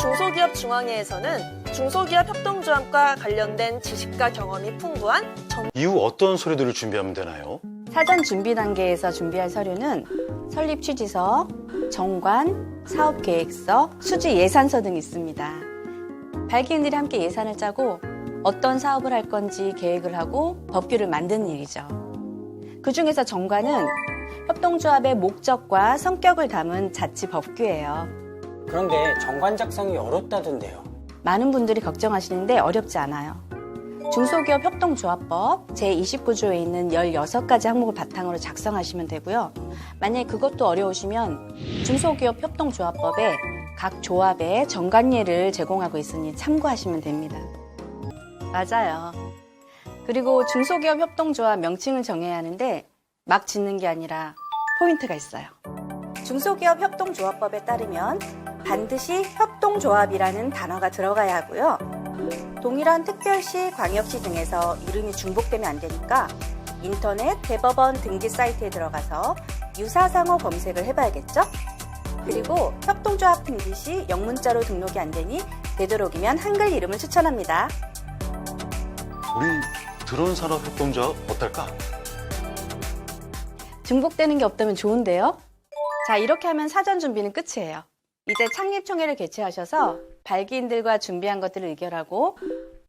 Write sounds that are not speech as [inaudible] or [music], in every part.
중소기업 중앙회에서는 중소기업 협동조합과 관련된 지식과 경험이 풍부한 전 이후 어떤 서류들을 준비하면 되나요? 사전 준비 단계에서 준비할 서류는 설립 취지서, 정관, 사업 계획서, 수지 예산서 등이 있습니다. 발기인들이 함께 예산을 짜고 어떤 사업을 할 건지 계획을 하고 법규를 만드는 일이죠. 그 중에서 정관은 협동조합의 목적과 성격을 담은 자치 법규예요. 그런데 정관 작성이 어렵다던데요. 많은 분들이 걱정하시는데 어렵지 않아요. 중소기업 협동조합법 제29조에 있는 16가지 항목을 바탕으로 작성하시면 되고요. 만약에 그것도 어려우시면 중소기업 협동조합법에 각 조합의 정관예를 제공하고 있으니 참고하시면 됩니다. 맞아요. 그리고 중소기업 협동조합 명칭을 정해야 하는데 막 짓는 게 아니라 포인트가 있어요. 중소기업 협동조합법에 따르면 반드시 협동조합이라는 단어가 들어가야 하고요. 동일한 특별시, 광역시 등에서 이름이 중복되면 안 되니까 인터넷 대법원 등기 사이트에 들어가서 유사상호 검색을 해봐야겠죠? 그리고 협동조합 등기 시 영문자로 등록이 안 되니 되도록이면 한글 이름을 추천합니다. 우리 드론 산업 협동조합 어떨까? 중복되는 게 없다면 좋은데요? 자, 이렇게 하면 사전 준비는 끝이에요. 이제 창립총회를 개최하셔서 발기인들과 준비한 것들을 의결하고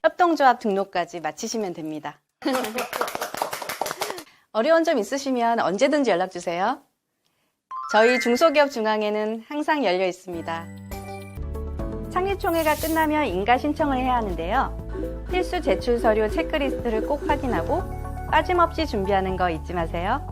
협동조합 등록까지 마치시면 됩니다. [laughs] 어려운 점 있으시면 언제든지 연락 주세요. 저희 중소기업 중앙회는 항상 열려 있습니다. 창립총회가 끝나면 인가 신청을 해야 하는데요. 필수 제출 서류 체크리스트를 꼭 확인하고 빠짐없이 준비하는 거 잊지 마세요.